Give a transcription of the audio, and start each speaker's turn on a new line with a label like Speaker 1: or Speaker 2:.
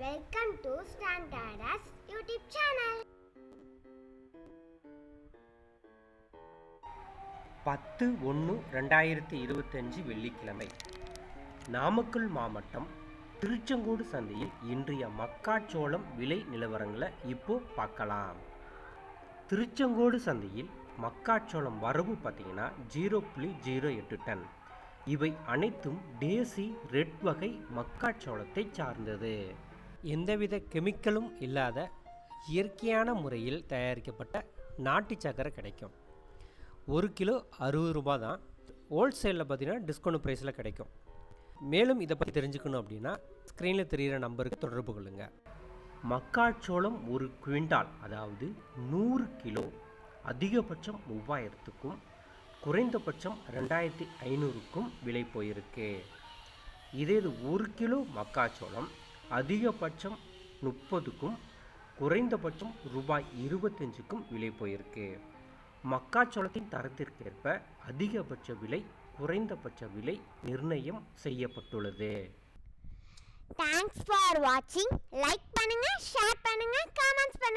Speaker 1: Welcome to ஸ்டாண்டர்டாஸ் YouTube channel
Speaker 2: பத்து ஒன்று ரெண்டாயிரத்தி இருபத்தஞ்சு வெள்ளிக்கிழமை. நாமக்கல் மாவட்டம் திருச்செங்கோடு சந்தையில் இன்றைய மக்காச்சோளம் விலை நிலவரங்களை இப்போ பார்க்கலாம். திருச்செங்கோடு சந்தையில் மக்காச்சோளம் வரவு பார்த்தீங்கன்னா ஜீரோ புள்ளி ஜீரோ எட்டு டன். இவை அனைத்தும் டேசி ரெட் வகை மக்காச்சோளத்தை சார்ந்தது. எந்தவித கெமிக்கலும் இல்லாத இயற்கையான முறையில் தயாரிக்கப்பட்ட நாட்டு சக்கரை கிடைக்கும். ஒரு கிலோ அறுபது ரூபா தான். ஹோல்சேலில் பார்த்தீங்கன்னா டிஸ்கவுண்ட் ப்ரைஸில் கிடைக்கும். மேலும் இதை பற்றி தெரிஞ்சுக்கணும் அப்படின்னா ஸ்க்ரீனில் தெரிகிற நம்பருக்கு தொடர்பு கொள்ளுங்கள் மக்காச்சோளம் ஒரு குவிண்டால் அதாவது நூறு கிலோ அதிகபட்சம் மூவாயிரத்துக்கும் குறைந்தபட்சம் ரெண்டாயிரத்தி ஐநூறுக்கும் விலை போயிருக்கு. இதே இது ஒரு கிலோ மக்காச்சோளம் அதிகபட்சம் முப்பதுக்கும் குறைந்தபட்சம் ரூபாய் இருபத்தஞ்சுக்கும் விலை போயிருக்கு. மக்காச்சோளத்தின் தரத்திற்கேற்ப அதிகபட்ச விலை குறைந்தபட்ச விலை நிர்ணயம் செய்யப்பட்டுள்ளது.
Speaker 1: தேங்க்ஸ் ஃபார் வாட்சிங் லைக் பண்ணுங்க ஷேர் பண்ணுங்க கமெண்ட்ஸ் பண்ணுங்க.